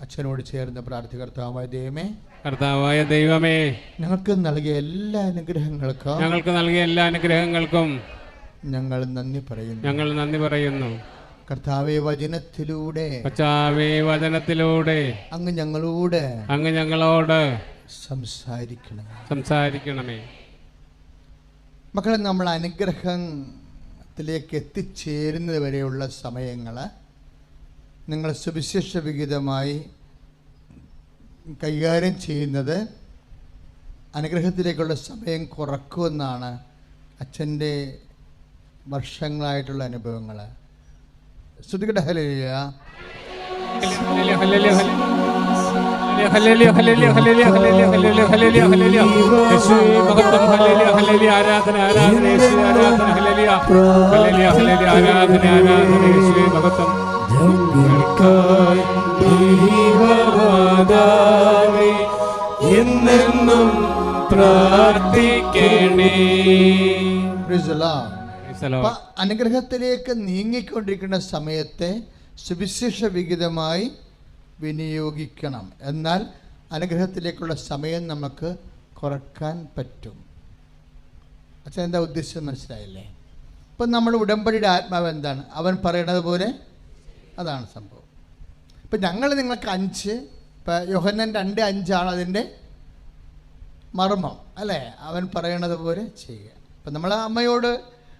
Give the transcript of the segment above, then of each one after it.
അച്ഛനോട് ചേർന്ന് പ്രാർത്ഥികർത്താവായ ദൈവമേ കർത്താവായ ദൈവമേ ഞങ്ങൾക്ക് നൽകിയ എല്ലാ അനുഗ്രഹങ്ങൾക്കും ഞങ്ങൾക്ക് നൽകിയ എല്ലാ അനുഗ്രഹങ്ങൾക്കും ഞങ്ങൾ നന്ദി പറയുന്നു. ഞങ്ങൾ നന്ദി പറയുന്നു. കർത്താവെ വചനത്തിലൂടെ കർത്താവേ വചനത്തിലൂടെ അങ്ങ് ഞങ്ങളോട് അങ്ങ് ഞങ്ങളോട് സംസാരിക്കണം. സംസാരിക്കണമേ. മക്കളെ നമ്മൾ അനുഗ്രഹത്തിലേക്ക് എത്തിച്ചേരുന്നത് വരെയുള്ള സമയങ്ങൾ നിങ്ങൾ സുവിശേഷ വിഹിതമായി കൈകാര്യം ചെയ്യുന്നത് അനുഗ്രഹത്തിലേക്കുള്ള സമയം കുറക്കുമെന്നാണ് അച്ഛന്റെ വർഷങ്ങളായിട്ടുള്ള അനുഭവങ്ങൾ ശ്രുതികട ആരാധന ആരാധന ആരാധന ആരാധന ആരാധന ആരാധന ആരാധന ഞങ്ങൾക്കായി ദൈവമാതാവേ, എന്നെന്നും പ്രാർത്ഥിക്കണേ. അനുഗ്രഹത്തിലേക്ക് നീങ്ങിക്കൊണ്ടിരിക്കുന്ന സമയത്തെ സുവിശേഷ വിഹിതമായി വിനിയോഗിക്കണം. എന്നാൽ അനുഗ്രഹത്തിലേക്കുള്ള സമയം നമുക്ക് കുറയ്ക്കാൻ പറ്റും. അച്ഛൻ എന്താ ഉദ്ദേശം മനസ്സിലായില്ലേ? ഇപ്പം നമ്മൾ ഉടമ്പടിയുടെ ആത്മാവ് എന്താണ്? അവൻ പറയണത് പോലെ അതാണ് സംഭവം. ഇപ്പം ഞങ്ങൾ നിങ്ങൾക്ക് അഞ്ച് ഇപ്പം യോഹന്നൻ രണ്ട് അഞ്ചാണ് അതിന്റെ മർമ്മം അല്ലേ? അവൻ പറയണത് പോലെ ചെയ്യുക അപ്പം നമ്മൾ അമ്മയോട്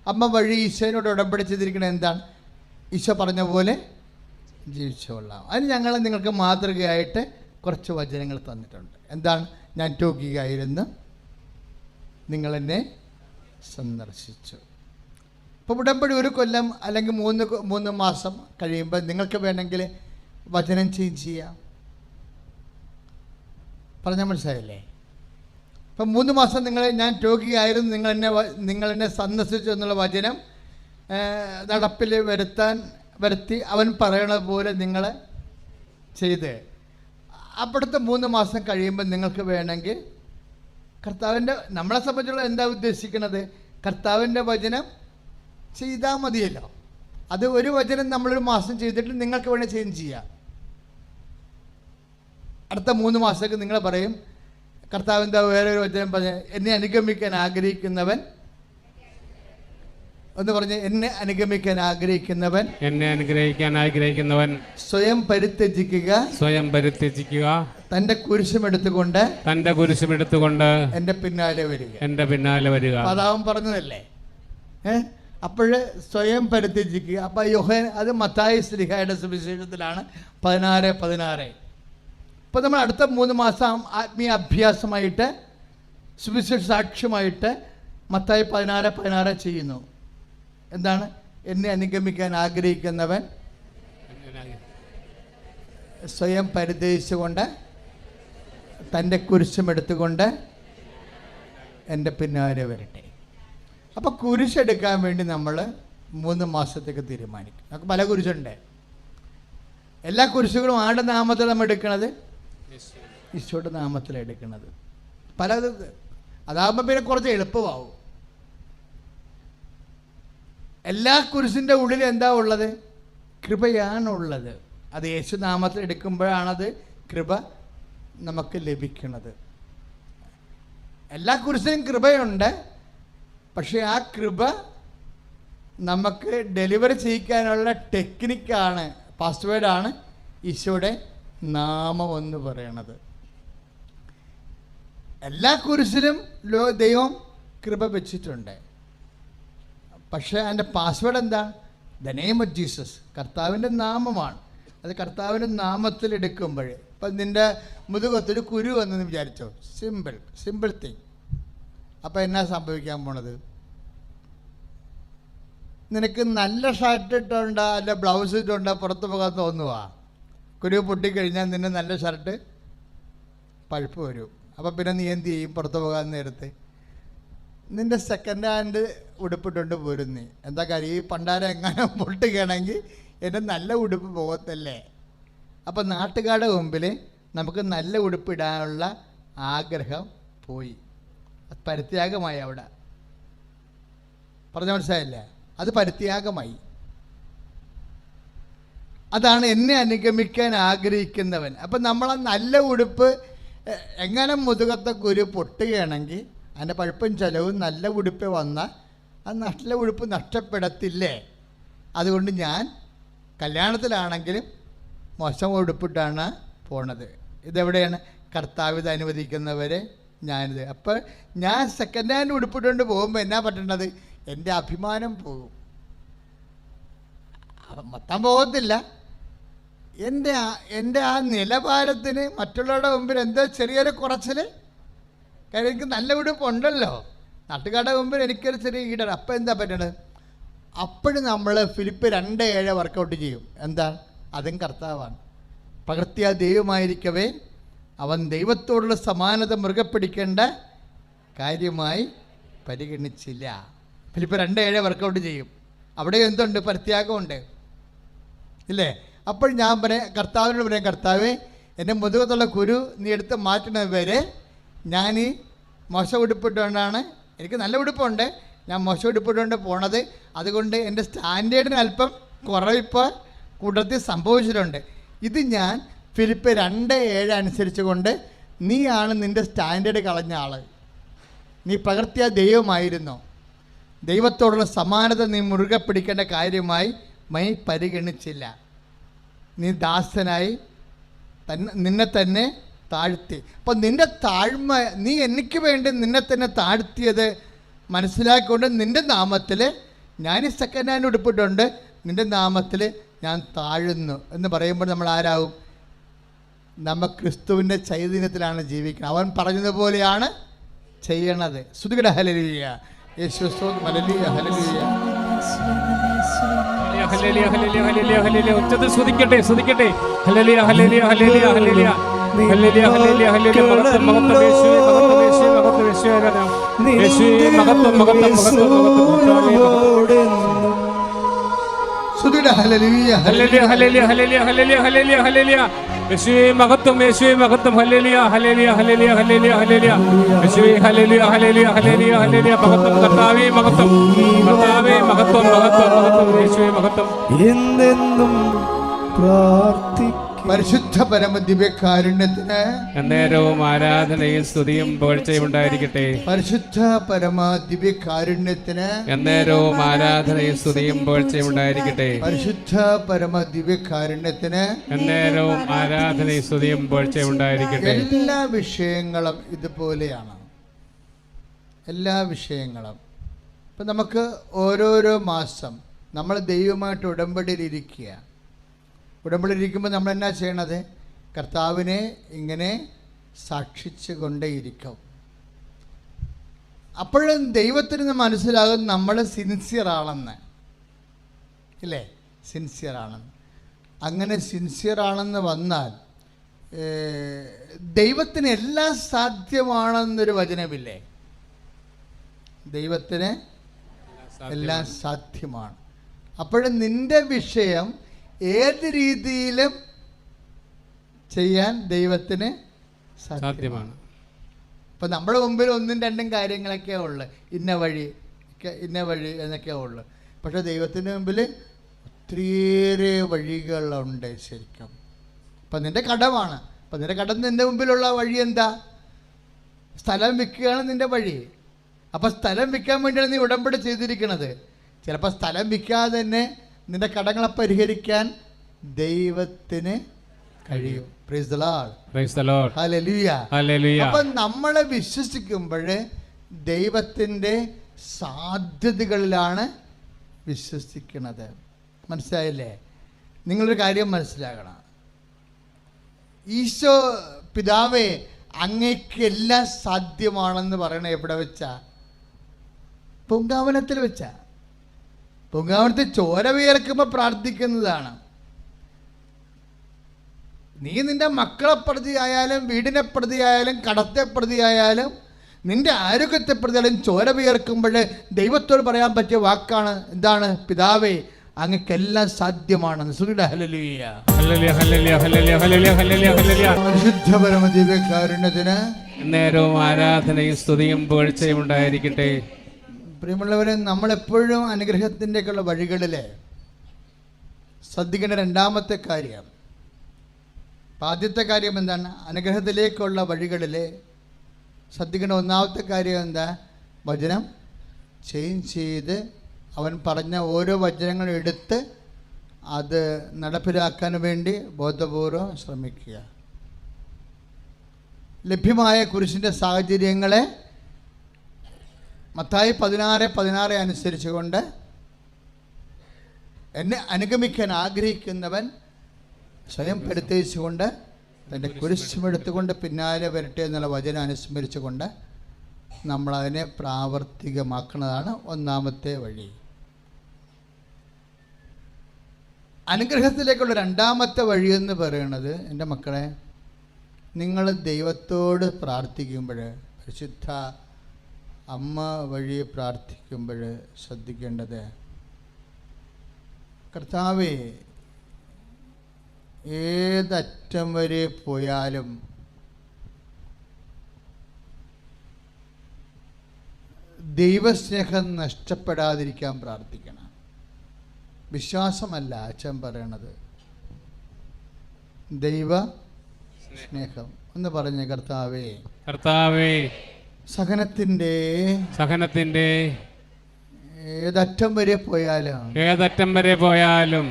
അമ്മ വഴി ഈശോനോട് ഉടമ്പടി ചെയ്തിരിക്കുന്നത് എന്താണ്? ഈശോ പറഞ്ഞ പോലെ ജീവിച്ചോളാം. അതിന് ഞങ്ങൾ നിങ്ങൾക്ക് മാതൃകയായിട്ട് കുറച്ച് വചനങ്ങൾ തന്നിട്ടുണ്ട്. എന്താണ്? ഞാൻ ടോക്കിയായിരുന്നു നിങ്ങളെന്നെ സന്ദർശിച്ചു. ഇപ്പോൾ ഉടമ്പടി ഒരു കൊല്ലം അല്ലെങ്കിൽ മൂന്ന് മൂന്ന് മാസം കഴിയുമ്പോൾ നിങ്ങൾക്ക് വേണമെങ്കിൽ വചനം ചേഞ്ച് ചെയ്യാം. പറഞ്ഞാൽ മനസ്സിലായില്ലേ? അപ്പം മൂന്ന് മാസം നിങ്ങൾ ഞാൻ രോഗിയായിരുന്നു. നിങ്ങൾ എന്നെ നിങ്ങൾ എന്നെ സന്ദർശിച്ചു എന്നുള്ള വചനം നടപ്പിൽ വരുത്താൻ വരുത്തി അവൻ പറയണ പോലെ നിങ്ങൾ ചെയ്ത്. അപ്പോഴത്തെ മൂന്ന് മാസം കഴിയുമ്പോൾ നിങ്ങൾക്ക് വേണമെങ്കിൽ കർത്താവിന്റെ നമ്മളെ സംബന്ധിച്ചുള്ള എന്താ ഉദ്ദേശിക്കുന്നത്? കർത്താവിന്റെ വചനം ചെയ്താൽ മതിയല്ലോ. അത് ഒരു വചനം നമ്മളൊരു മാസം ചെയ്തിട്ട് നിങ്ങൾക്ക് വേണേൽ ചേഞ്ച് ചെയ്യാം. അടുത്ത മൂന്ന് മാസത്തേക്ക് നിങ്ങൾ പറയും കർത്താവ് എന്താ വേറെ ഒരു വചനം പറഞ്ഞ? എന്നെ അനുഗമിക്കാൻ ആഗ്രഹിക്കുന്നവൻ എന്ന് പറഞ്ഞ് എന്നെ അനുഗമിക്കാൻ ആഗ്രഹിക്കുന്നവൻ എന്നെ അനുഗ്രഹിക്കാൻ ആഗ്രഹിക്കുന്നവൻ സ്വയം പരിത്യജിക്കുക. സ്വയം പരിത്യജിക്കുക. തന്റെ കുരിശും എടുത്തുകൊണ്ട് തന്റെ കുരിശും എടുത്തുകൊണ്ട് എന്റെ പിന്നാലെ വരിക. എന്റെ പിന്നാലെ വരിക. അതാവും പറഞ്ഞതല്ലേ? ഏ? അപ്പോൾ സ്വയം പരിത്യജിക്കുക. അപ്പം യോഹൻ അത് മത്തായ സ്ലിഹയുടെ സുവിശേഷത്തിലാണ് പതിനാറ് പതിനാറ്. ഇപ്പം നമ്മൾ അടുത്ത മൂന്ന് മാസം ആത്മീയ അഭ്യാസമായിട്ട് സുവിശേഷ സാക്ഷ്യമായിട്ട് മത്തായി പതിനാറ് പതിനാറ് ചെയ്യുന്നു. എന്താണ്? എന്നെ അനുഗമിക്കാൻ ആഗ്രഹിക്കുന്നവൻ സ്വയം പരിതയിച്ചുകൊണ്ട് തന്റെ കുരിശുമെടുത്തുകൊണ്ട് എന്റെ പിന്നാലെ വരട്ടെ. അപ്പോൾ കുരിശെടുക്കാൻ വേണ്ടി നമ്മൾ മൂന്ന് മാസത്തേക്ക് തീരുമാനിക്കും. നമുക്ക് പല കുരിശുണ്ട്. എല്ലാ കുരിശുകളും ആരുടെ നാമത്തിൽ നമ്മൾ എടുക്കണത്? ഈശോയുടെ നാമത്തിൽ എടുക്കണത്. പല അതാകുമ്പോൾ പിന്നെ കുറച്ച് എളുപ്പമാവും. എല്ലാ കുരിശിന്റെ ഉള്ളിൽ എന്താ ഉള്ളത്? കൃപയാണുള്ളത്. അത് യേശു നാമത്തിൽ എടുക്കുമ്പോഴാണത് കൃപ നമുക്ക് ലഭിക്കുന്നത് എല്ലാ കുരിശിനും കൃപയുണ്ട്. പക്ഷേ ആ കൃപ നമുക്ക് ഡെലിവറി ചെയ്യിക്കാനുള്ള ടെക്നിക്കാണ് പാസ്വേഡാണ് ഈശോയുടെ നാമം എന്ന് പറയണത്. എല്ലാ കുരിശിലും ലോ ദൈവം കൃപ വെച്ചിട്ടുണ്ട്. പക്ഷേ അതിന്റെ പാസ്വേഡ് എന്താ? ദ നെയിം ഓഫ് ജീസസ് കർത്താവിന്റെ നാമമാണ്. അത് കർത്താവിന്റെ നാമത്തിൽ എടുക്കുമ്പോൾ ഇപ്പം നിന്റെ മുതുകത്തൊരു കുരു വന്നെന്ന് വിചാരിച്ചോ? സിമ്പിൾ സിമ്പിൾ തിങ് അപ്പോൾ എന്നാ സംഭവിക്കാൻ പോണത്? നിനക്ക് നല്ല ഷർട്ട് ഇട്ടുണ്ട് അല്ല ബ്ലൗസ് ഇട്ടുണ്ട് പുറത്ത് പോകാൻ തോന്നുവാ? കുരു പൊട്ടിക്കഴിഞ്ഞാൽ നിന്നെ നല്ല ഷർട്ട് പഴുപ്പ് വരും. അപ്പോൾ പിന്നെ നീ എന്ത് ചെയ്യും പുറത്ത് പോകാൻ നേരത്തെ? നിന്റെ സെക്കൻഡ് ഹാൻഡ് ഉടുപ്പിട്ടുണ്ട് പോരും നീ. എന്താ കാര്യം? ഈ പണ്ടാരം എങ്ങനെ പൊട്ടുകയാണെങ്കിൽ എന്റെ നല്ല ഉടുപ്പ് പോകത്തല്ലേ? അപ്പം നാട്ടുകാരുടെ മുമ്പിൽ നമുക്ക് നല്ല ഉടുപ്പിടാനുള്ള ആഗ്രഹം പോയി. പരിത്യാഗമായി അവിടെ. പറഞ്ഞ മനസ്സിലായില്ലേ? അത് പരിത്യാഗമായി. അതാണ് എന്നെ അനുഗമിക്കാൻ ആഗ്രഹിക്കുന്നവൻ. അപ്പം നമ്മൾ ആ നല്ല ഉടുപ്പ് എങ്ങനെ മുതുകത്തെ കുരു പൊട്ടുകയാണെങ്കിൽ അതിന്റെ പഴുപ്പും ചെലവും നല്ല ഉടുപ്പ് വന്ന ആ നല്ല ഉടുപ്പ് നഷ്ടപ്പെടത്തില്ലേ? അതുകൊണ്ട് ഞാൻ കല്യാണത്തിലാണെങ്കിലും മോശം ഉടുപ്പിട്ടാണ് പോണത്. ഇതെവിടെയാണ്? കർത്താവ് ഇത് അനുവദിക്കുന്നവരെ ഞാനിത്. അപ്പോൾ ഞാൻ സെക്കൻഡ് ഹാൻഡ് ഉടുപ്പിട്ടുകൊണ്ട് പോകുമ്പോൾ എന്നാ പറ്റേണ്ടത്? എന്റെ അഭിമാനം പോകും. മൊത്തം പോകത്തില്ല. എന്റെ ആ എന്റെ ആ നിലവാരത്തിന് മറ്റുള്ളവരുടെ മുമ്പിൽ എന്തോ ചെറിയൊരു കുറച്ചിൽ കാര്യം എനിക്ക് നല്ല ഉടുപ്പുണ്ടല്ലോ നാട്ടുകാരുടെ മുമ്പിൽ എനിക്കൊരു ചെറിയ ഈടാണ്. അപ്പം എന്താ പറ്റണത്? അപ്പോഴും നമ്മൾ ഫിലിപ്പ് രണ്ട് ഏഴ് വർക്കൗട്ട് ചെയ്യും. എന്താ? അതും കർത്താവാണ്. പകർത്തിയ ദൈവമായിരിക്കവേ അവൻ ദൈവത്തോടുള്ള സമാനത മൃഗപ്പിടിക്കേണ്ട കാര്യമായി പരിഗണിച്ചില്ല. ഫിലിപ്പ് രണ്ട് ഏഴ് വർക്കൗട്ട് ചെയ്യും. അവിടെ എന്തുണ്ട്? പരിത്യാഗമുണ്ട്. ഇല്ലേ? അപ്പോൾ ഞാൻ പറയാം കർത്താവിനോട് പറയാം കർത്താവേ എന്റെ മുതുകത്തുള്ള കുരു നീ എടുത്ത് മാറ്റുന്നത് വരെ ഞാൻ ഈ മോശം ഉടുപ്പിട്ടുകൊണ്ടാണ് എനിക്ക് നല്ല ഉടുപ്പുണ്ട്. ഞാൻ മോശം ഉടുപ്പിട്ടുകൊണ്ട് പോണത് അതുകൊണ്ട് എന്റെ സ്റ്റാൻഡേർഡിന് അല്പം കുറവിപ്പോൾ കൂട്ടത്തിൽ സംഭവിച്ചിട്ടുണ്ട്. ഇത് ഞാൻ ഫിലിപ്പ് രണ്ട് ഏഴ് അനുസരിച്ച് കൊണ്ട് നീയാണ് നിന്റെ സ്റ്റാൻഡേർഡ് കളഞ്ഞ ആൾ നീ പകർത്തിയ ദൈവമായിരുന്നു. ദൈവത്തോടുള്ള സമാനത നീ മുറുകെ പിടിക്കേണ്ട കാര്യമായി മൈ പരിഗണിച്ചില്ല. നീ ദാസനായി തന്നെ നിന്നെ തന്നെ താഴ്ത്തി. അപ്പം നിന്റെ താഴ്മ നീ എനിക്ക് വേണ്ടി നിന്നെ തന്നെ താഴ്ത്തിയത് മനസ്സിലാക്കിക്കൊണ്ട് നിന്റെ നാമത്തിൽ ഞാൻ ഈ സെക്കൻഡ് ഹാൻഡ് ഉടുപ്പിട്ടുണ്ട്. നിന്റെ നാമത്തിൽ ഞാൻ താഴുന്നു എന്ന് പറയുമ്പോൾ നമ്മൾ ആരാകും? നമ്മ ക്രിസ്തുവിന്റെ ചൈതന്യത്തിലാണ് ജീവിക്കുന്നത്. അവൻ പറഞ്ഞതുപോലെയാണ് ചെയ്യണത്. ഹലലിയ യേശു hallelujah hallelujah hallelujah, hallelujah, hallelujah, hallelujah. ഉച്ചത്തിൽ സ്തുതിക്കട്ടെ സ്തുതിക്കട്ടെ hallelujah, hallelujah, hallelujah, hallelujah. Hallelujah, hallelujah, hallelujah മഹത്വം, മഹത്വം, യേശുവേ, മഹത്വം, യേശുവേ, മഹത്വം, ആരാധന. യേശുവേ, മഹത്വം, മഹത്വം, മഹത്വം, മഹത്വം, കർത്താവേ, hallelujah hallelujah hallelujah hallelujah, hallelujah, hallelujah, hallelujah. യേശുവേ, മഹത്വം യേശുവേ മഹത്വം. Hallelujah hallelujah hallelujah hallelujah hallelujah. യേശുവേ ഹല്ലേലിയ ഹല്ലേലിയ ഹല്ലേലിയ ഹല്ലേലിയ. മഹത്വം കർത്താവേ മഹത്വം. കർത്താവേ മഹത്വം മഹത്വം മഹത്വം. യേശുവേ മഹത്വം. എന്തെന്നും പ്രാർത്ഥിക്കും. പരിശുദ്ധ പരമ ദിവ്യകാരുണ്യത്തിന് എന്നേരവും ആരാധനയും സ്തുതിയും പുകഴ്ചയും ഉണ്ടായിരിക്കട്ടെ. പരിശുദ്ധ പരമ ദിവ്യകാരുണ്യത്തിന് എന്നേരവും ആരാധനയും സ്തുതിയും പുകഴ്ചയും ഉണ്ടായിരിക്കട്ടെ. പരിശുദ്ധ പരമ ദിവ്യകാരുണ്യത്തിന് എന്നേരവും ആരാധനയും സ്തുതിയും പുകഴ്ചയും ഉണ്ടായിരിക്കട്ടെ. എല്ലാ വിഷയങ്ങളും ഇതുപോലെയാണ്. എല്ലാ വിഷയങ്ങളും. ഇപ്പം നമുക്ക് ഓരോരോ മാസം നമ്മൾ ദൈവമായിട്ട് ഉടമ്പടിയിലിരിക്കുക ഉടമ്പടിയിലിരിക്കുമ്പോൾ നമ്മൾ എന്നാ ചെയ്യണത്? കർത്താവിനെ ഇങ്ങനെ സാക്ഷിച്ചു കൊണ്ടേയിരിക്കും അപ്പോഴും ദൈവത്തിന് മനസ്സിലാകും നമ്മൾ സിൻസിയർ ആണെന്ന്. ഇല്ലേ? സിൻസിയർ ആണെന്ന്. അങ്ങനെ സിൻസിയർ ആണെന്ന് വന്നാൽ ദൈവത്തിന് എല്ലാം സാധ്യമാണെന്നൊരു വചനമില്ലേ? ദൈവത്തിന് എല്ലാം സാധ്യമാണ്. അപ്പോഴും നിന്റെ വിഷയം ഏത് രീതിയിലും ചെയ്യാൻ ദൈവത്തിന് സാധ്യമാണ്. സാധ്യമാണ്. നമ്മുടെ മുമ്പിൽ ഒന്നും രണ്ടും കാര്യങ്ങളൊക്കെ ഉള്ളു. ഇന്ന വഴി ഇന്ന വഴി എന്നൊക്കെ ഉള്ളു. പക്ഷെ ദൈവത്തിന്റെ മുമ്പിൽ ഒത്തിരിയേറെ വഴികളുണ്ട് ശരിക്കും. അപ്പം നിന്റെ കടമാണ്. അപ്പം നിന്റെ കടം നിന്റെ മുമ്പിലുള്ള വഴി എന്താ? സ്ഥലം വിൽക്കുകയാണ് നിന്റെ വഴി. അപ്പം സ്ഥലം വിൽക്കാൻ വേണ്ടിയാണ് നീ ഉടമ്പടി ചെയ്തിരിക്കുന്നത് ചിലപ്പോൾ സ്ഥലം വിൽക്കാതെ തന്നെ നിന്റെ കടങ്ങളെ പരിഹരിക്കാൻ ദൈവത്തിന് കഴിയും. അപ്പം നമ്മളെ വിശ്വസിക്കുമ്പോൾ ദൈവത്തിന്റെ സാധ്യതകളിലാണ് വിശ്വസിക്കുന്നത്. മനസ്സിലായില്ലേ? നിങ്ങളൊരു കാര്യം മനസ്സിലാക്കണം. ഈശോ പിതാവേ അങ്ങേക്ക് എല്ലാം സാധ്യമാണെന്ന് പറയണേ എവിടെ വെച്ചാ? പൊങ്കാവനത്തിൽ വെച്ചാ. പൊങ്കാവനത്തിൽ ചോര വിയർക്കുമ്പോൾ പ്രാർത്ഥിക്കുന്നതാണ്. നീ നിന്റെ മക്കളെ പ്രതിയായാലും വീടിനെ പ്രതിയായാലും കടത്തെ പ്രതിയായാലും നിന്റെ ആരോഗ്യത്തെ പ്രതിയായാലും ചോര വിയർക്കുമ്പോൾ ദൈവത്തോട് പറയാൻ പറ്റിയ വാക്കാണ് എന്താണ് പിതാവേ അങ്ങക്കെല്ലാം സാധ്യമാണെന്ന്. പരിശുദ്ധ നേരവും ആരാധനയും സ്തുതിയും പുകഴ്ചയും ഉണ്ടായിരിക്കട്ടെ. പ്രിയമുള്ളവരെ നമ്മളെപ്പോഴും അനുഗ്രഹത്തിന്റെയൊക്കെയുള്ള വഴികളിൽ ശ്രദ്ധിക്കേണ്ട രണ്ടാമത്തെ കാര്യം. ആദ്യത്തെ കാര്യം എന്താണ്? അനുഗ്രഹത്തിലേക്കുള്ള വഴികളിൽ ശ്രദ്ധിക്കേണ്ട ഒന്നാമത്തെ കാര്യം എന്താ? വചനം ചേഞ്ച് ചെയ്ത് അവൻ പറഞ്ഞ ഓരോ വചനങ്ങളും എടുത്ത് അത് നടപ്പിലാക്കാൻ വേണ്ടി ബോധപൂർവം ശ്രമിക്കുക. ലഭ്യമായ കുരിശിന്റെ സാഹചര്യങ്ങളെ മത്തായി പതിനാറ് പതിനാറ് അനുസരിച്ചുകൊണ്ട് എന്നെ അനുഗമിക്കാൻ ആഗ്രഹിക്കുന്നവൻ സ്വയം പരിത്യജിച്ചുകൊണ്ട് തന്റെ കുരിശുമെടുത്തുകൊണ്ട് പിന്നാലെ വരട്ടെ എന്നുള്ള വചനം അനുസ്മരിച്ചുകൊണ്ട് നമ്മളതിനെ പ്രാവർത്തികമാക്കുന്നതാണ് ഒന്നാമത്തെ വഴി. അനുഗ്രഹത്തിലേക്കുള്ള രണ്ടാമത്തെ വഴി എന്ന് പറയുന്നത് എന്റെ മക്കളെ നിങ്ങൾ ദൈവത്തോട് പ്രാർത്ഥിക്കുമ്പോൾ പരിശുദ്ധ അമ്മ വഴി പ്രാർത്ഥിക്കുമ്പോൾ ശ്രദ്ധിക്കേണ്ടത് കർത്താവേ ഏതറ്റം വരെ പോയാലും ദൈവസ്നേഹം നഷ്ടപ്പെടാതിരിക്കാൻ പ്രാർത്ഥിക്കണം. വിശ്വാസമല്ല അച്ഛൻ പറയണത്. ദൈവ സ്നേഹം എന്ന് പറഞ്ഞ കർത്താവേ. കർത്താവേ സഹനത്തിന്റെ സഹനത്തിന്റെ ഏതറ്റം വരെ പോയാലും ഏതറ്റം വരെ പോയാലും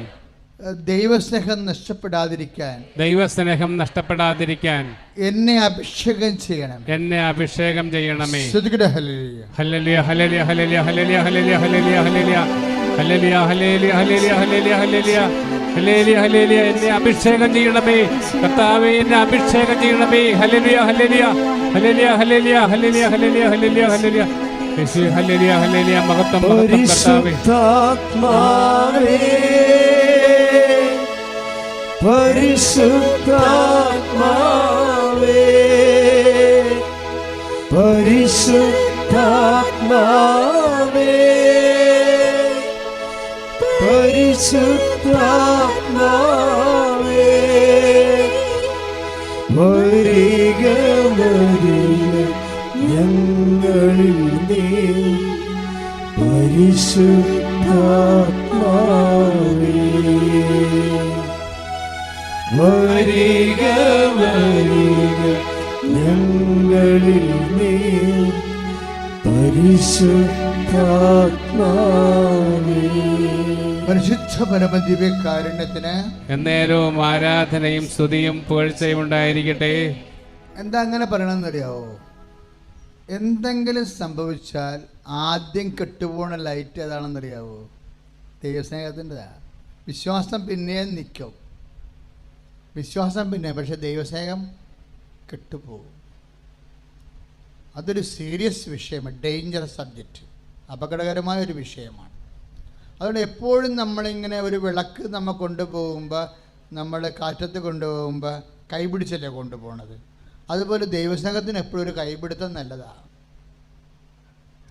ദൈവസ്നേഹം നഷ്ടപ്പെടാതിരിക്കാൻ ദൈവസ്നേഹം നഷ്ടപ്പെടാതിരിക്കാൻ എന്നെ അഭിഷേകം ചെയ്യണം. എന്നെ അഭിഷേകം ചെയ്യണമേ. Hallelujah hallelujah hallelujah hallelujah hallelujah hallelujah hallelujah hallelujah. Hallelujah hallelujah hallelujah hallelujah hallelujah. Hallelujah എന്നെ അഭിഷേകം ചെയ്യണമേ. കർത്താവേ എന്നെ അഭിഷേകം ചെയ്യണമേ. Hallelujah hallelujah. Hallelujah hallelujah hallelujah hallelujah hallelujah യേശുവേ, ഹല്ലേലൂയ ഹല്ലേലൂയ. മഹത്വം പരിശുദ്ധാത്മാവേ. പരിശുദ്ധാത്മാവേ. പരിശുദ്ധാത്മാവേ. വരിക വരിക ഞങ്ങളിൽ നീ പരിശുദ്ധാത്മാവേ. വരിക വരിക ഞങ്ങളിൽ നീ പരിശുദ്ധാത്മാവേ. പരിശുദ്ധ പരമദിവ്യകാരുണ്യത്തിന് എന്നേരവും ആരാധനയും സ്തുതിയും പുകഴ്ചയും ഉണ്ടായിരിക്കട്ടെ. എന്താ അങ്ങനെ പറയണമെന്നറിയാവോ എന്തെങ്കിലും സംഭവിച്ചാൽ ആദ്യം കെട്ടുപോണ ലൈറ്റ് ഏതാണെന്നറിയാവോ? ദൈവസ്നേഹത്തിന്റെതാ. വിശ്വാസം പിന്നെ നിൽക്കും. വിശ്വാസം പിന്നെ പക്ഷെ ദൈവസ്നേഹം കെട്ടുപോകും. അതൊരു സീരിയസ് വിഷയമാണ്. ഡേഞ്ചറസ് സബ്ജക്റ്റ് അപകടകരമായ ഒരു വിഷയമാണ്. അതുകൊണ്ട് എപ്പോഴും നമ്മളിങ്ങനെ ഒരു വിളക്ക് നമ്മൾ കൊണ്ടുപോകുമ്പോൾ നമ്മൾ കാറ്റത്ത് കൊണ്ടുപോകുമ്പോൾ കൈപിടിച്ചല്ലേ കൊണ്ടുപോകണത് അതുപോലെ ദൈവസ്നേഹത്തിന് എപ്പോഴും ഒരു കൈപിടുത്തം നല്ലതാണ്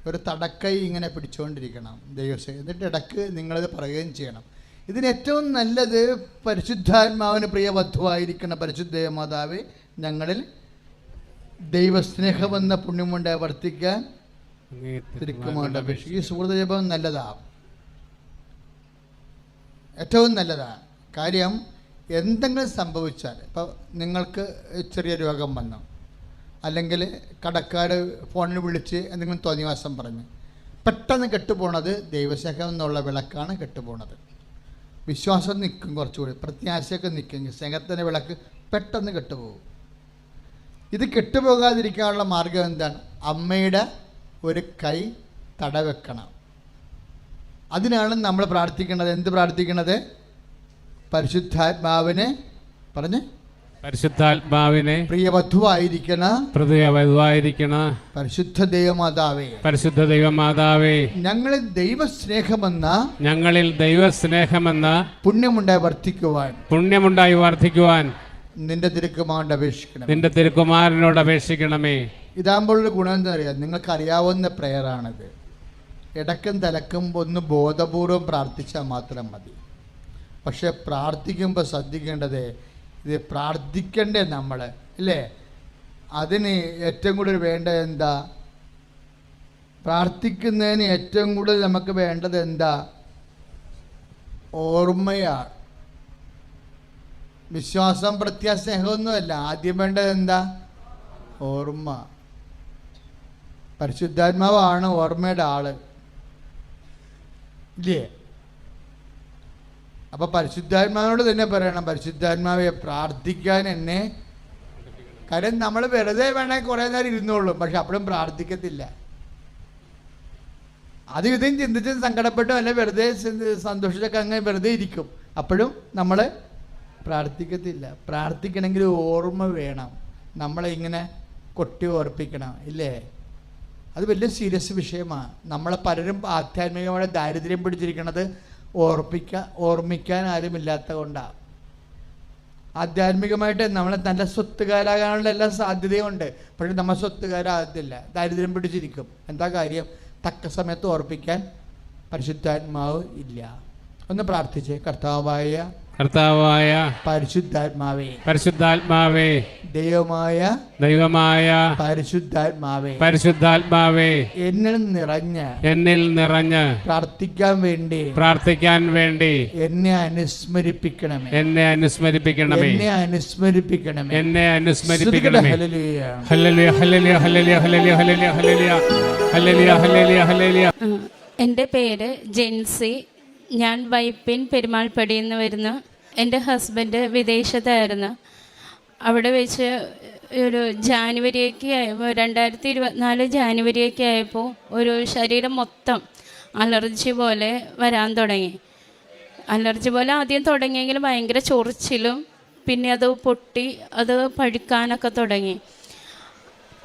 ഒരു തടക്കൈ ഇങ്ങനെ പിടിച്ചുകൊണ്ടിരിക്കണം ദൈവസ്നേഹം. എന്നിട്ട് ഇടയ്ക്ക് നിങ്ങളത് പറയുകയും ചെയ്യണം. ഇതിന് ഏറ്റവും നല്ലത് പരിശുദ്ധാത്മാവിന് വധുവായിരിക്കുന്ന പരിശുദ്ധ മാതാവ് ഞങ്ങളിൽ ദൈവസ്നേഹമെന്ന പുണ്യം കൊണ്ട് വർത്തിക്കാൻ തിരുക്കുമാണ്ട് അപേക്ഷിക്കും ഈ ജപം നല്ലതാണ് ഏറ്റവും നല്ലതാണ്. കാര്യം എന്തെങ്കിലും സംഭവിച്ചാൽ ഇപ്പോൾ നിങ്ങൾക്ക് ചെറിയ രോഗം വന്നു. അല്ലെങ്കിൽ കടക്കാർ ഫോണിൽ വിളിച്ച് എന്തെങ്കിലും തോന്നിവാസം പറഞ്ഞ്. പെട്ടെന്ന് കെട്ടുപോണത് ദൈവശേഖം എന്നുള്ള വിളക്കാണ് കെട്ടുപോണത്. വിശ്വാസം നിൽക്കും കുറച്ചുകൂടി പ്രത്യാശയൊക്കെ നിൽക്കും. സ്നേഹത്തിന്റെ വിളക്ക് പെട്ടെന്ന് കെട്ടുപോകും. ഇത് കെട്ടുപോകാതിരിക്കാനുള്ള മാർഗം എന്താണ്? അമ്മയുടെ ഒരു കൈ തടവെക്കണം. അതിനാണ് നമ്മൾ പ്രാർത്ഥിക്കേണ്ടത്. എന്ത് പ്രാർത്ഥിക്കണത് പരിശുദ്ധാത്മാവിനെ പറഞ്ഞ്. പരിശുദ്ധാത്മാവിനെ പ്രിയവധുവായിരിക്കണ. വധുവായിരിക്കണ പരിശുദ്ധ ദൈവമാതാവേ. പരിശുദ്ധ ദൈവമാതാവേ. ഞങ്ങളിൽ ദൈവസ്നേഹമെന്ന ഞങ്ങളിൽ ദൈവസ്നേഹമെന്ന പുണ്യമുണ്ടായി വർദ്ധിക്കുവാൻ പുണ്യമുണ്ടായി വർദ്ധിക്കുവാൻ നിന്റെ തിരുക്കുമാരോട് അപേക്ഷിക്കണം നിന്റെ തിരുക്കുമാരനോട് അപേക്ഷിക്കണമേ. ഇതാകുമ്പോഴൊരു ഗുണം എന്താ അറിയാം നിങ്ങൾക്ക് അറിയാവുന്ന പ്രെയറാണിത് ഇടക്കും തലക്കും ഒന്ന് ബോധപൂർവം പ്രാർത്ഥിച്ചാൽ മാത്രം മതി. പക്ഷെ പ്രാർത്ഥിക്കുമ്പോൾ ശ്രദ്ധിക്കേണ്ടത് ഇത് പ്രാർത്ഥിക്കണ്ടേ നമ്മൾ അല്ലേ അതിന് ഏറ്റവും കൂടുതൽ വേണ്ടത് എന്താ? പ്രാർത്ഥിക്കുന്നതിന് ഏറ്റവും കൂടുതൽ നമുക്ക് വേണ്ടത് എന്താ? ഓർമ്മയാണ്. വിശ്വാസം പ്രത്യാസ്നേഹമൊന്നുമല്ല ആദ്യം വേണ്ടത് എന്താ? ഓർമ്മ. പരിശുദ്ധാത്മാവാണ് ഓർമ്മയുടെ ആൾ. ഇല്ലേ? അപ്പൊ പരിശുദ്ധാത്മാവിനോട് തന്നെ പറയണം പരിശുദ്ധാത്മാവെ പ്രാർത്ഥിക്കാൻ എന്നെ കാര്യം നമ്മൾ വെറുതെ വേണേൽ കുറേ നേരം ഇരുന്നോളും പക്ഷെ അപ്പോഴും പ്രാർത്ഥിക്കത്തില്ല. അത് ഇതും ചിന്തിച്ച് സങ്കടപ്പെട്ടും അല്ലെ വെറുതെ സന്തോഷിച്ചൊക്കെ അങ്ങനെ വെറുതെ ഇരിക്കും. അപ്പോഴും നമ്മൾ പ്രാർത്ഥിക്കത്തില്ല. പ്രാർത്ഥിക്കണമെങ്കിൽ ഓർമ്മ വേണം. നമ്മളെ ഇങ്ങനെ കൊട്ടി ഓർപ്പിക്കണം ഇല്ലേ? അത് വലിയ സീരിയസ് വിഷയമാണ്. നമ്മളെ പലരും ആധ്യാത്മികമായ ദാരിദ്ര്യം പിടിച്ചിരിക്കുന്നത് ഓർപ്പിക്കാൻ ഓർമ്മിക്കാൻ ആരുമില്ലാത്ത കൊണ്ടാണ് ആധ്യാത്മികമായിട്ട് നമ്മളെ നല്ല സ്വത്തുകാരാകാനുള്ള എല്ലാ സാധ്യതയുമുണ്ട് പക്ഷെ നമ്മൾ സ്വത്തുകാരാകത്തില്ല. ദാരിദ്ര്യം പിടിച്ചിരിക്കും. എന്താ കാര്യം? തക്ക സമയത്ത് ഓർപ്പിക്കാൻ പരിശുദ്ധാത്മാവ് ഇല്ല. ഒന്ന് പ്രാർത്ഥിച്ച്. കർത്താവായ കർത്താവായ പരിശുദ്ധാത്മാവേ. പരിശുദ്ധാത്മാവേ. ദൈവമായ ദൈവമായ പരിശുദ്ധാത്മാവേ. പരിശുദ്ധാത്മാവേ. എന്നിൽ നിറഞ്ഞ് എന്നിൽ നിറഞ്ഞ് പ്രാർത്ഥിക്കാൻ വേണ്ടി പ്രാർത്ഥിക്കാൻ വേണ്ടി എന്നെ അനുസ്മരിപ്പിക്കണമേ. എന്നെ അനുസ്മരിപ്പിക്കണമേ. എന്നെ അനുസ്മരിപ്പിക്കണമേ. എന്നെ അനുസ്മരിപ്പിക്കണമേ. Hallelujah. Hallelujah hallelujah hallelujah hallelujah hallelujah hallelujah hallelujah hallelujah hallelujah. എന്റെ പേര് ജെൻസി. ഞാൻ വൈപ്പിൻ പെരുമാൾപ്പടിയിൽ നിന്ന് വരുന്നു എന്റെ ഹസ്ബൻഡ് വിദേശത്തായിരുന്നു. അവിടെ വെച്ച് ഒരു ജാനുവരിയൊക്കെ ആയപ്പോൾ രണ്ടായിരത്തി ഇരുപത്തിനാല് ജാനുവരിയൊക്കെ ആയപ്പോൾ ഒരു ശരീരം മൊത്തം അലർജി പോലെ വരാൻ തുടങ്ങി. അലർജി പോലെ ആദ്യം തുടങ്ങിയെങ്കിലും ഭയങ്കര ചൊറിച്ചിലും പിന്നെ അത് പൊട്ടി അത് പഴുക്കാനൊക്കെ തുടങ്ങി.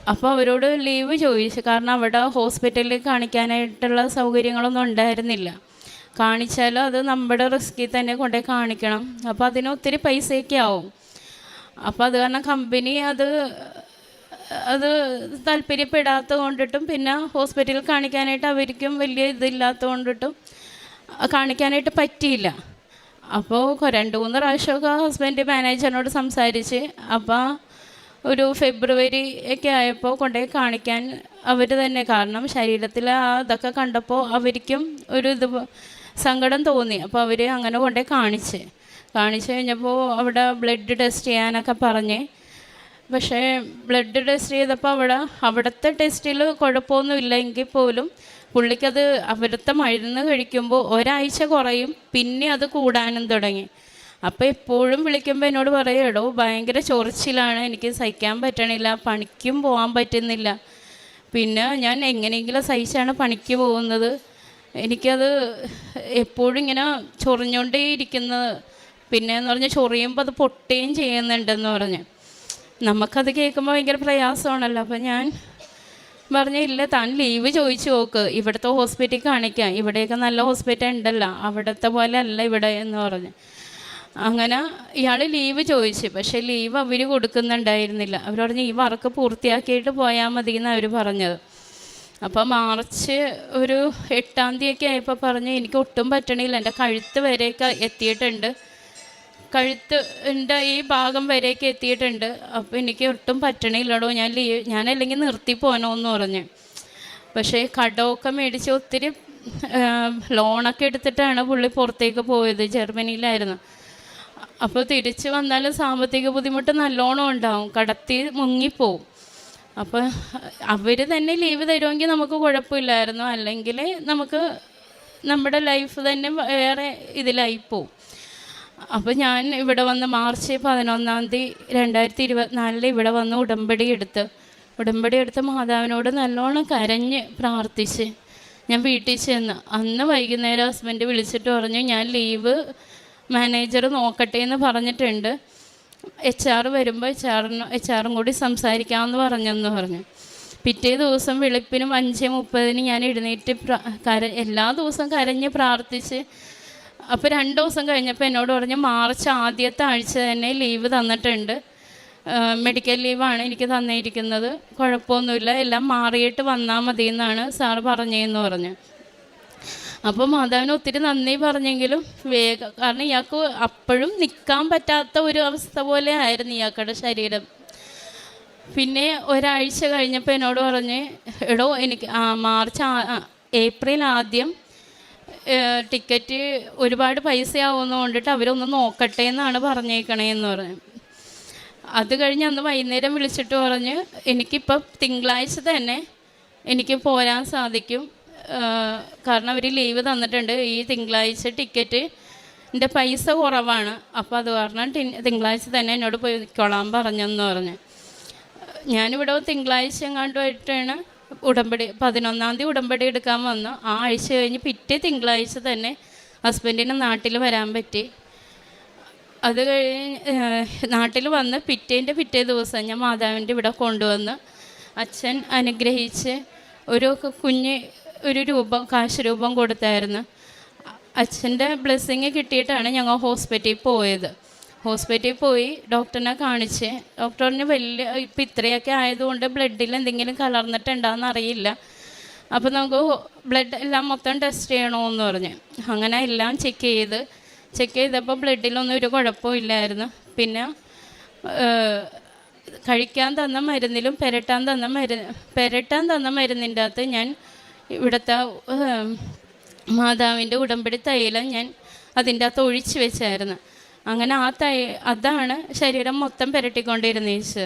അപ്പോൾ അവരോട് ലീവ് ചോദിച്ചു. കാരണം അവിടെ ഹോസ്പിറ്റലിൽ കാണിക്കാനായിട്ടുള്ള സൗകര്യങ്ങളൊന്നും ഉണ്ടായിരുന്നില്ല. കാണിച്ചാലും? അത് നമ്മുടെ റിസ്കിൽ തന്നെ കൊണ്ടുപോയി കാണിക്കണം. അപ്പോൾ അതിന് ഒത്തിരി പൈസയൊക്കെ ആവും. അപ്പോൾ അത് കാരണം കമ്പനി അത് അത് താല്പര്യപ്പെടാത്ത കൊണ്ടിട്ടും പിന്നെ ഹോസ്പിറ്റലിൽ കാണിക്കാനായിട്ട് അവർക്കും വലിയ ഇതില്ലാത്തത് കൊണ്ടിട്ടും കാണിക്കാനായിട്ട് പറ്റിയില്ല. അപ്പോൾ രണ്ട് മൂന്ന് പ്രാവശ്യമൊക്കെ ഹസ്ബൻഡ് മാനേജറിനോട് സംസാരിച്ച് അപ്പോൾ ഒരു ഫെബ്രുവരി ഒക്കെ ആയപ്പോൾ കൊണ്ടുപോയി കാണിക്കാൻ അവർ തന്നെ. കാരണം ശരീരത്തിൽ ആ ഇതൊക്കെ കണ്ടപ്പോൾ അവർക്കും ഒരു ഇത് സങ്കടം തോന്നി. അപ്പോൾ അവർ അങ്ങനെ കൊണ്ടേ കാണിച്ച്. കാണിച്ചു കഴിഞ്ഞപ്പോൾ അവിടെ ബ്ലഡ് ടെസ്റ്റ് ചെയ്യാനൊക്കെ പറഞ്ഞ്. പക്ഷേ ബ്ലഡ് ടെസ്റ്റ് ചെയ്തപ്പോൾ അവിടെ അവിടുത്തെ ടെസ്റ്റിൽ കുഴപ്പമൊന്നും ഇല്ലെങ്കിൽ പോലും പുള്ളിക്കത് അവിടുത്തെ മരുന്ന് കഴിക്കുമ്പോൾ ഒരാഴ്ച കുറയും പിന്നെ അത് കൂടാനും തുടങ്ങി. അപ്പോൾ എപ്പോഴും വിളിക്കുമ്പോൾ എന്നോട് പറയുമെടോ ഭയങ്കര ചൊറിച്ചിലാണ്. എനിക്ക് സഹിക്കാൻ പറ്റണില്ല. പണിക്കും പോകാൻ പറ്റുന്നില്ല. പിന്നെ ഞാൻ എങ്ങനെയെങ്കിലും സഹിച്ചാണ് പണിക്ക് പോകുന്നത്. എനിക്കത് എപ്പോഴും ഇങ്ങനെ ചൊറിഞ്ഞുകൊണ്ടേ ഇരിക്കുന്നത് പിന്നെ എന്ന് പറഞ്ഞാൽ ചൊറിയുമ്പോൾ അത് പൊട്ടുകയും ചെയ്യുന്നുണ്ടെന്ന് പറഞ്ഞ്. നമുക്കത് കേൾക്കുമ്പോൾ ഭയങ്കര പ്രയാസമാണല്ലോ. അപ്പം ഞാൻ പറഞ്ഞ ഇല്ല താൻ ലീവ് ചോദിച്ചു നോക്ക്. ഇവിടുത്തെ ഹോസ്പിറ്റലിൽ കാണിക്കാം. ഇവിടെയൊക്കെ നല്ല ഹോസ്പിറ്റൽ ഉണ്ടല്ലോ. അവിടുത്തെ പോലെ അല്ല ഇവിടെ എന്ന് പറഞ്ഞ്. അങ്ങനെ ഇയാൾ ലീവ് ചോദിച്ചു. പക്ഷേ ലീവ് അവർ കൊടുക്കുന്നുണ്ടായിരുന്നില്ല. അവർ പറഞ്ഞു ഈ വർക്ക് പൂർത്തിയാക്കിയിട്ട് പോയാൽ മതി എന്നാണ് അവർ പറഞ്ഞത്. അപ്പോൾ മാർച്ച് ഒരു എട്ടാം തീയതിയൊക്കെ ആയപ്പോൾ പറഞ്ഞു എനിക്ക് ഒട്ടും പറ്റണില്ല. എന്റെ കഴുത്ത് വരെയൊക്കെ എത്തിയിട്ടുണ്ട്. കഴുത്ത് എന്റെ ഈ ഭാഗം വരെയൊക്കെ എത്തിയിട്ടുണ്ട്. അപ്പോൾ എനിക്ക് ഒട്ടും പറ്റണില്ലടോ. ഞാൻ ലീവ് ഞാൻ അല്ലെങ്കിൽ നിർത്തി പോകണമെന്ന് പറഞ്ഞു. പക്ഷേ കടമൊക്കെ മേടിച്ച് ഒത്തിരി ലോണൊക്കെ എടുത്തിട്ടാണ് പുള്ളി പുറത്തേക്ക് പോയത് ജർമ്മനിയിലായിരുന്നു. അപ്പോൾ തിരിച്ചു വന്നാലും സാമ്പത്തിക ബുദ്ധിമുട്ട് നല്ലോണം ഉണ്ടാവും. കടത്തി മുങ്ങിപ്പോവും. അപ്പോൾ അവർ തന്നെ ലീവ് തരുമെങ്കിൽ നമുക്ക് കുഴപ്പമില്ലായിരുന്നു. അല്ലെങ്കിൽ നമുക്ക് നമ്മുടെ ലൈഫ് തന്നെ വേറെ ഇതിലായി പോവും. അപ്പോൾ ഞാൻ ഇവിടെ വന്ന് മാർച്ച് പതിനൊന്നാം തീയതി രണ്ടായിരത്തി ഇരുപത്തിനാലിൽ ഇവിടെ വന്ന് ഉടമ്പടി എടുത്ത് ഉടമ്പടി എടുത്ത് മാതാവിനോട് നല്ലോണം കരഞ്ഞ് പ്രാർത്ഥിച്ച് ഞാൻ വീട്ടിൽ ചെന്ന്. അന്ന് വൈകുന്നേരം ഹസ്ബൻഡ് വിളിച്ചിട്ട് പറഞ്ഞു ഞാൻ ലീവ് മാനേജർ നോക്കട്ടെ എന്ന് പറഞ്ഞിട്ടുണ്ട്. എച്ച് ആർ വരുമ്പോൾ എച്ച് ആറിന് എച്ച് ആറും കൂടി സംസാരിക്കാമെന്ന് പറഞ്ഞെന്ന് പറഞ്ഞു. പിറ്റേ ദിവസം വെളുപ്പിനും അഞ്ച് മുപ്പതിന് ഞാൻ എഴുന്നേറ്റ് കര എല്ലാ ദിവസവും കരഞ്ഞ് പ്രാർത്ഥിച്ച് അപ്പോൾ രണ്ട് ദിവസം കഴിഞ്ഞപ്പോൾ എന്നോട് പറഞ്ഞു മാർച്ച് ആദ്യത്തെ ആഴ്ച തന്നെ ലീവ് തന്നിട്ടുണ്ട്. മെഡിക്കൽ ലീവാണ് എനിക്ക് തന്നിരിക്കുന്നത്. കുഴപ്പമൊന്നുമില്ല. എല്ലാം മാറിയിട്ട് വന്നാൽ മതി എന്നാണ് സാറ് പറഞ്ഞതെന്ന് പറഞ്ഞു. അപ്പോൾ മാതാവിന് ഒത്തിരി നന്ദി പറഞ്ഞെങ്കിലും വേഗം കാരണം ഇയാൾക്ക് അപ്പോഴും നിൽക്കാൻ പറ്റാത്ത ഒരു അവസ്ഥ പോലെ ആയിരുന്നു ഇയാൾക്കുടെ ശരീരം. പിന്നെ ഒരാഴ്ച കഴിഞ്ഞപ്പോൾ എന്നോട് പറഞ്ഞ് എടോ എനിക്ക് മാർച്ച് ഏപ്രിൽ ആദ്യം ടിക്കറ്റ് ഒരുപാട് പൈസ ആവുമെന്ന് കൊണ്ടിട്ട് അവരൊന്ന് നോക്കട്ടെ എന്നാണ് പറഞ്ഞേക്കണേ എന്ന് പറഞ്ഞു. അത് കഴിഞ്ഞ് അന്ന് വൈകുന്നേരം വിളിച്ചിട്ട് പറഞ്ഞ് എനിക്കിപ്പോൾ തിങ്കളാഴ്ച തന്നെ എനിക്ക് പോരാൻ സാധിക്കും. കാരണം അവർ ലീവ് തന്നിട്ടുണ്ട്. ഈ തിങ്കളാഴ്ച ടിക്കറ്റ് എന്റെ പൈസ കുറവാണ്. അപ്പോൾ അത് കാരണം തിങ്കളാഴ്ച തന്നെ എന്നോട് പോയിക്കോളാൻ പറഞ്ഞെന്ന് പറഞ്ഞ്. ഞാനിവിടെ തിങ്കളാഴ്ച എങ്ങാണ്ടുമായിട്ടാണ് ഉടമ്പടി പതിനൊന്നാം തീയതി ഉടമ്പടി എടുക്കാൻ വന്നു. ആ ആഴ്ച കഴിഞ്ഞ് പിറ്റേ തിങ്കളാഴ്ച തന്നെ ഹസ്ബൻഡിന് നാട്ടിൽ വരാൻ പറ്റി. അത് കഴിഞ്ഞ് നാട്ടിൽ വന്ന് പിറ്റേന്റെ പിറ്റേ ദിവസം ഞാൻ മാതാവിന്റെ ഇവിടെ കൊണ്ടുവന്ന് അച്ഛൻ അനുഗ്രഹിച്ച് ഒരു കുഞ്ഞ് ഒരു രൂപം കാശ് രൂപം കൊടുത്തായിരുന്നു. അച്ഛന്റെ ബ്ലെസ്സിങ് കിട്ടിയിട്ടാണ് ഞങ്ങൾ ഹോസ്പിറ്റലിൽ പോയത്. ഹോസ്പിറ്റലിൽ പോയി ഡോക്ടറിനെ കാണിച്ച് ഡോക്ടറിന് വലിയ ഇപ്പം ഇത്രയൊക്കെ ആയതുകൊണ്ട് ബ്ലഡിൽ എന്തെങ്കിലും കലർന്നിട്ടുണ്ടോയെന്ന് അറിയില്ല അപ്പോൾ നമുക്ക് ബ്ലഡ് എല്ലാം മൊത്തം ടെസ്റ്റ് ചെയ്യണമെന്ന് പറഞ്ഞ്. അങ്ങനെ എല്ലാം ചെക്ക് ചെയ്ത് ചെക്ക് ചെയ്തപ്പോൾ ബ്ലഡിലൊന്നും ഒരു കുഴപ്പവും ഇല്ലായിരുന്നു. പിന്നെ കഴിക്കാൻ തന്ന മരുന്നിലും പെരട്ടാൻ തന്ന മരുന്ന് പെരട്ടാൻ തന്ന മരുന്നിന്റെ അകത്ത് ഞാൻ ഇവിടുത്തെ മാതാവിന്റെ ഉടമ്പടി തൈലം ഞാൻ അതിന്റെ അകത്ത് ഒഴിച്ച് വെച്ചായിരുന്നു. അങ്ങനെ ആ തൈ അതാണ് ശരീരം മൊത്തം പുരട്ടിക്കൊണ്ടിരുന്നേച്ച്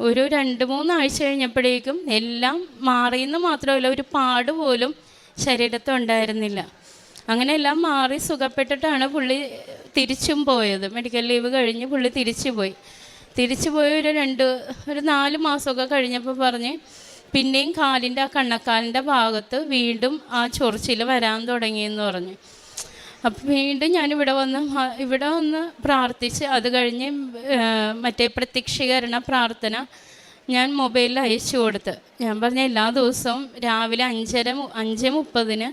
ഒരു രണ്ട് മൂന്നാഴ്ച കഴിഞ്ഞപ്പോഴേക്കും എല്ലാം മാറിയെന്ന് മാത്രമല്ല ഒരു പാട് പോലും ശരീരത്തുണ്ടായിരുന്നില്ല അങ്ങനെ എല്ലാം മാറി സുഖപ്പെട്ടിട്ടാണ് പുള്ളി തിരിച്ചും പോയത്. മെഡിക്കൽ ലീവ് കഴിഞ്ഞ് പുള്ളി തിരിച്ചു പോയി. തിരിച്ചു പോയി ഒരു രണ്ട് ഒരു നാല് മാസമൊക്കെ കഴിഞ്ഞപ്പോൾ പറഞ്ഞ് പിന്നെയും കാലിന്റെ ആ കണ്ണക്കാലിന്റെ ഭാഗത്ത് വീണ്ടും ആ ചൊറിച്ചിൽ വരാൻ തുടങ്ങിയെന്ന് പറഞ്ഞു. അപ്പം വീണ്ടും ഞാനിവിടെ വന്ന് ഇവിടെ വന്ന് പ്രാർത്ഥിച്ച് അത് കഴിഞ്ഞ് മറ്റേ പ്രത്യക്ഷീകരണ പ്രാർത്ഥന ഞാൻ മൊബൈലിൽ അയച്ചു കൊടുത്ത്. ഞാൻ പറഞ്ഞ എല്ലാ ദിവസവും രാവിലെ അഞ്ചര അഞ്ച് മുപ്പതിന്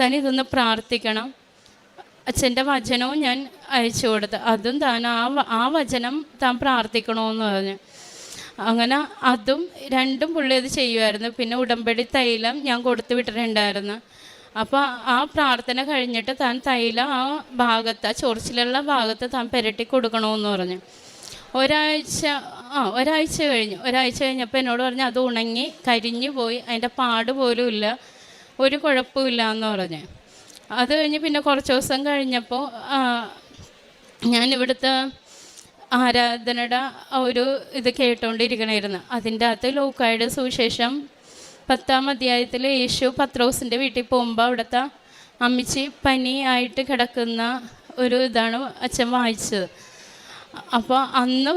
താൻ ഇതൊന്ന് പ്രാർത്ഥിക്കണം. അച്ഛന്റെ വചനവും ഞാൻ അയച്ചു കൊടുത്ത്. അതും താൻ ആ ആ വചനം താൻ പ്രാർത്ഥിക്കണമെന്ന് പറഞ്ഞു. അങ്ങനെ അതും രണ്ടും പുള്ളി അത് ചെയ്യുമായിരുന്നു. പിന്നെ ഉടമ്പടി തൈലം ഞാൻ കൊടുത്തു വിട്ടിട്ടുണ്ടായിരുന്നു. അപ്പോൾ ആ പ്രാർത്ഥന കഴിഞ്ഞിട്ട് താൻ തൈലം ആ ഭാഗത്ത് ആ ചൊറിച്ചിലുള്ള ഭാഗത്ത് താൻ പുരട്ടി കൊടുക്കണമെന്ന് പറഞ്ഞു. ഒരാഴ്ച ആ ഒരാഴ്ച കഴിഞ്ഞു. ഒരാഴ്ച കഴിഞ്ഞപ്പോൾ എന്നോട് പറഞ്ഞു അത് ഉണങ്ങി കരിഞ്ഞു പോയി അതിന്റെ പാട് പോലും ഇല്ല ഒരു കുഴപ്പമില്ല എന്ന് പറഞ്ഞു. അത് കഴിഞ്ഞ് പിന്നെ കുറച്ച് ദിവസം കഴിഞ്ഞപ്പോൾ ഞാൻ ഇവിടുത്തെ ആരാധനയുടെ ഒരു ഇത് കേട്ടുകൊണ്ടിരിക്കണമായിരുന്നു അതിന്റെ അകത്ത് ലോക്കായുടെ സുവിശേഷം പത്താം അധ്യായത്തിൽ യേശു പത്രോസിന്റെ വീട്ടിൽ പോകുമ്പോൾ അവിടുത്തെ അമ്മിച്ചി പനി ആയിട്ട് കിടക്കുന്ന ഒരു ഇതാണ് അച്ഛൻ വായിച്ചത്. അപ്പോൾ അന്ന്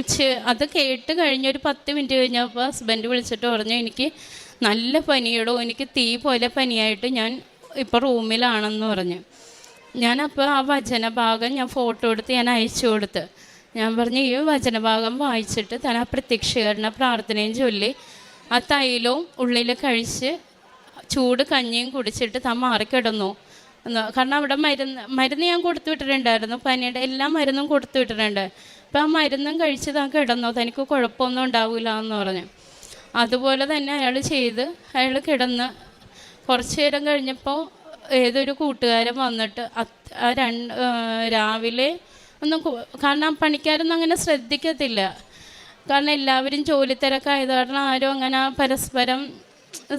ഉച്ച അത് കേട്ട് കഴിഞ്ഞൊരു പത്ത് മിനിറ്റ് കഴിഞ്ഞപ്പോൾ ഹസ്ബൻഡ് വിളിച്ചിട്ട് പറഞ്ഞു എനിക്ക് നല്ല പനിയടോ എനിക്ക് തീ പോലെ പനിയായിട്ട് ഞാൻ ഇപ്പോൾ റൂമിലാണെന്ന് പറഞ്ഞു. ഞാനപ്പോൾ ആ വചനഭാഗം ഞാൻ ഫോട്ടോ എടുത്ത് ഞാൻ അയച്ചു കൊടുത്ത്. ഞാൻ പറഞ്ഞു ഈ വചനഭാഗം വായിച്ചിട്ട് താൻ പ്രത്യക്ഷീകരണ പ്രാർത്ഥനയും ചൊല്ലി ആ തൈലവും ഉള്ളിൽ കഴിച്ച് ചൂട് കഞ്ഞിയും കുടിച്ചിട്ട് താൻ മാറിക്കിടന്നു. കാരണം അവിടെ മരുന്ന് മരുന്ന് ഞാൻ കൊടുത്തു വിട്ടിട്ടുണ്ടായിരുന്നു. പനിയുടെ എല്ലാ മരുന്നും കൊടുത്തു വിട്ടിട്ടുണ്ട്. അപ്പം ആ മരുന്നും കഴിച്ച് താൻ കിടന്നു. തനിക്ക് കുഴപ്പമൊന്നും ഉണ്ടാവില്ല എന്ന് പറഞ്ഞു. അതുപോലെ തന്നെ അയാൾ ചെയ്ത് അയാൾ കിടന്ന് കുറച്ച് നേരം കഴിഞ്ഞപ്പോൾ ഏതൊരു കൂട്ടുകാരൻ വന്നിട്ട് ആ രണ്ട് രാവിലെ ഒന്നും കാരണം പണിക്കാരൊന്നും അങ്ങനെ ശ്രദ്ധിക്കത്തില്ല. കാരണം എല്ലാവരും ജോലി തിരക്കായത് കാരണം ആരും അങ്ങനെ പരസ്പരം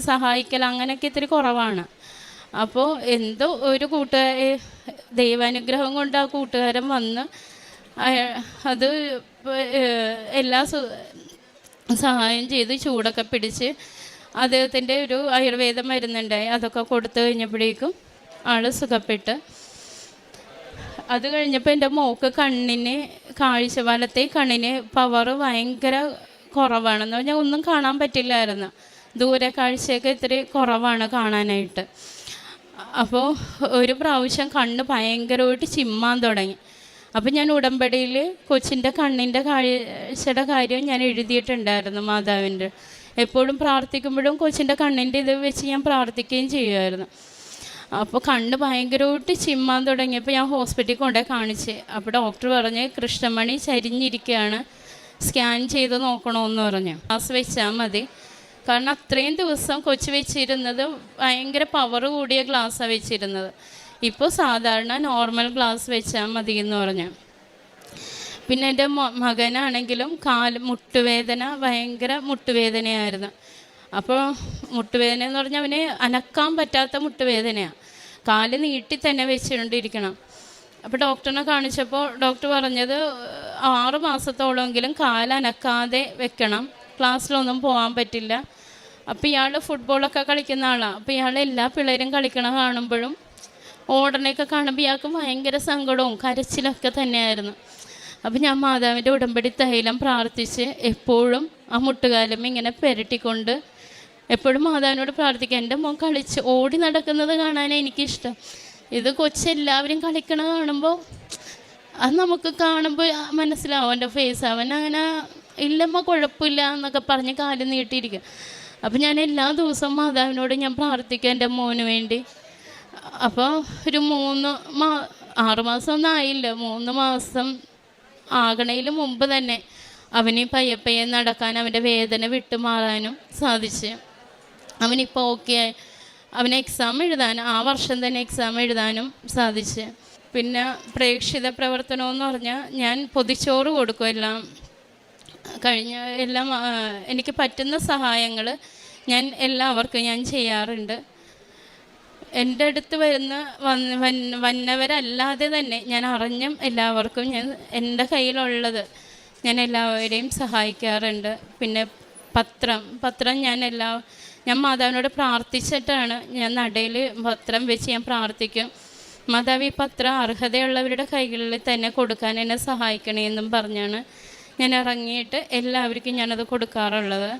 സഹായിക്കൽ അങ്ങനെയൊക്കെ ഇത്തിരി കുറവാണ്. അപ്പോൾ എന്തോ ഒരു കൂട്ടുകാർ ദൈവാനുഗ്രഹം കൊണ്ട് ആ കൂട്ടുകാരൻ വന്ന് അത് എല്ലാ സഹായം ചെയ്ത് ചൂടൊക്കെ പിടിച്ച് അദ്ദേഹത്തിന്റെ ഒരു ആയുർവേദ മരുന്നുണ്ടായി. അതൊക്കെ കൊടുത്തു കഴിഞ്ഞപ്പോഴേക്കും ആൾ സുഖപ്പെട്ട് അത് കഴിഞ്ഞപ്പോൾ എന്റെ മോക്ക് കണ്ണിന് കാഴ്ച വലത്തെ കണ്ണിന് പവർ ഭയങ്കര കുറവാണെന്ന് പറഞ്ഞാൽ ഒന്നും കാണാൻ പറ്റില്ലായിരുന്നു. ദൂരെ കാഴ്ചയൊക്കെ ഇത്തിരി കുറവാണ് കാണാനായിട്ട്. അപ്പോൾ ഒരു പ്രാവശ്യം കണ്ണ് ഭയങ്കരമായിട്ട് ചിമ്മാൻ തുടങ്ങി. അപ്പം ഞാൻ ഉടമ്പടിയിൽ കൊച്ചിന്റെ കണ്ണിന്റെ കാഴ്ചയുടെ കാര്യം ഞാൻ എഴുതിയിട്ടുണ്ടായിരുന്നു മാതാവിന്റെ എപ്പോഴും പ്രാർത്ഥിക്കുമ്പോഴും കൊച്ചിന്റെ കണ്ണിന്റെ ഇത് വെച്ച് ഞാൻ പ്രാർത്ഥിക്കുകയും ചെയ്യുമായിരുന്നു. അപ്പോൾ കണ്ണ് ഭയങ്കരമായിട്ട് ചിമ്മാൻ തുടങ്ങിയപ്പോൾ ഞാൻ ഹോസ്പിറ്റലിൽ കൊണ്ടുപോയി കാണിച്ച്. അപ്പോൾ ഡോക്ടർ പറഞ്ഞ് കൃഷ്ണമണി ചരിഞ്ഞിരിക്കുകയാണ് സ്കാൻ ചെയ്ത് നോക്കണമെന്ന് പറഞ്ഞു. ഗ്ലാസ് വെച്ചാൽ മതി. കാരണം അത്രയും ദിവസം കൊച്ചു വെച്ചിരുന്നത് ഭയങ്കര പവർ കൂടിയ ഗ്ലാസ്സാണ് വെച്ചിരുന്നത്. ഇപ്പോൾ സാധാരണ നോർമൽ ഗ്ലാസ് വെച്ചാൽ മതി എന്ന് പറഞ്ഞു. പിന്നെ എന്റെ മകനാണെങ്കിലും കാൽ മുട്ടുവേദന ഭയങ്കര മുട്ടുവേദനയായിരുന്നു. അപ്പോൾ മുട്ടുവേദന എന്ന് പറഞ്ഞാൽ അവന് അനക്കാൻ പറ്റാത്ത മുട്ടുവേദനയാണ് കാൽ നീട്ടി തന്നെ വെച്ചുകൊണ്ടിരിക്കണം. അപ്പോൾ ഡോക്ടറിനെ കാണിച്ചപ്പോൾ ഡോക്ടർ പറഞ്ഞത് ആറ് മാസത്തോളമെങ്കിലും കാലനക്കാതെ വെക്കണം. ക്ലാസ്സിലൊന്നും പോകാൻ പറ്റില്ല. അപ്പോൾ ഇയാൾ ഫുട്ബോളൊക്കെ കളിക്കുന്ന ആളാണ് അപ്പോൾ ഇയാൾ എല്ലാ പിള്ളേരും കളിക്കണ കാണുമ്പോഴും ഓടണയൊക്കെ കാണുമ്പോൾ ഇയാൾക്ക് ഭയങ്കര സങ്കടവും കരച്ചിലൊക്കെ തന്നെയായിരുന്നു. അപ്പോൾ ഞാൻ മാതാവിന്റെ ഉടമ്പടി തൈലം പ്രാർത്ഥിച്ച് എപ്പോഴും ആ മുട്ടുകാലം ഇങ്ങനെ പുരട്ടിക്കൊണ്ട് എപ്പോഴും മാതാവിനോട് പ്രാർത്ഥിക്കുക എന്റെ മോൻ കളിച്ച് ഓടി നടക്കുന്നത് കാണാൻ എനിക്കിഷ്ടം. ഇത് കൊച്ചെല്ലാവരും കളിക്കണ കാണുമ്പോൾ അത് നമുക്ക് കാണുമ്പോൾ മനസ്സിലാവും. എന്റെ ഫേസ് അവൻ അങ്ങനെ ഇല്ലമ്മ കുഴപ്പമില്ല എന്നൊക്കെ പറഞ്ഞ് കാൽ നീട്ടിയിരിക്കും. അപ്പം ഞാൻ എല്ലാ ദിവസവും മാതാവിനോട് ഞാൻ പ്രാർത്ഥിക്കും എന്റെ മോന് വേണ്ടി. അപ്പോൾ ഒരു മൂന്ന് മാ ആറുമാസം ഒന്നും ആയില്ല. മൂന്ന് മാസം ആകണതിന് മുമ്പ് തന്നെ അവന് പയ്യെ നടക്കാൻ അവന്റെ വേദന വിട്ടുമാറാനും സാധിച്ചു. അവനിപ്പോൾ ഓക്കെ അവന് എക്സാം എഴുതാൻ ആ വർഷം തന്നെ എക്സാം എഴുതാനും സാധിച്ച്. പിന്നെ പ്രേക്ഷിത പ്രവർത്തനം എന്ന് പറഞ്ഞാൽ ഞാൻ പൊതിച്ചോറ് കൊടുക്കും എല്ലാം. കഴിഞ്ഞ എല്ലാം എനിക്ക് പറ്റുന്ന സഹായങ്ങൾ ഞാൻ എല്ലാവർക്കും ഞാൻ ചെയ്യാറുണ്ട്. എന്റെ അടുത്ത് വരുന്ന വന്ന് വന്ന വന്നവരല്ലാതെ തന്നെ ഞാൻ അറിഞ്ഞും എല്ലാവർക്കും ഞാൻ എന്റെ കയ്യിലുള്ളത് ഞാൻ എല്ലാവരെയും സഹായിക്കാറുണ്ട്. പിന്നെ പത്രം പത്രം ഞാൻ എല്ലാ ഞാൻ മാതാവിനോട് പ്രാർത്ഥിച്ചിട്ടാണ് ഞാൻ നടയിൽ പത്രം വെച്ച് ഞാൻ പ്രാർത്ഥിക്കും. മാതാവ് ഈ പത്രം അർഹതയുള്ളവരുടെ കൈകളിൽ തന്നെ കൊടുക്കാൻ എന്നെ സഹായിക്കണേ പറഞ്ഞാണ് ഞാൻ ഇറങ്ങിയിട്ട് എല്ലാവർക്കും ഞാനത് കൊടുക്കാറുള്ളത്.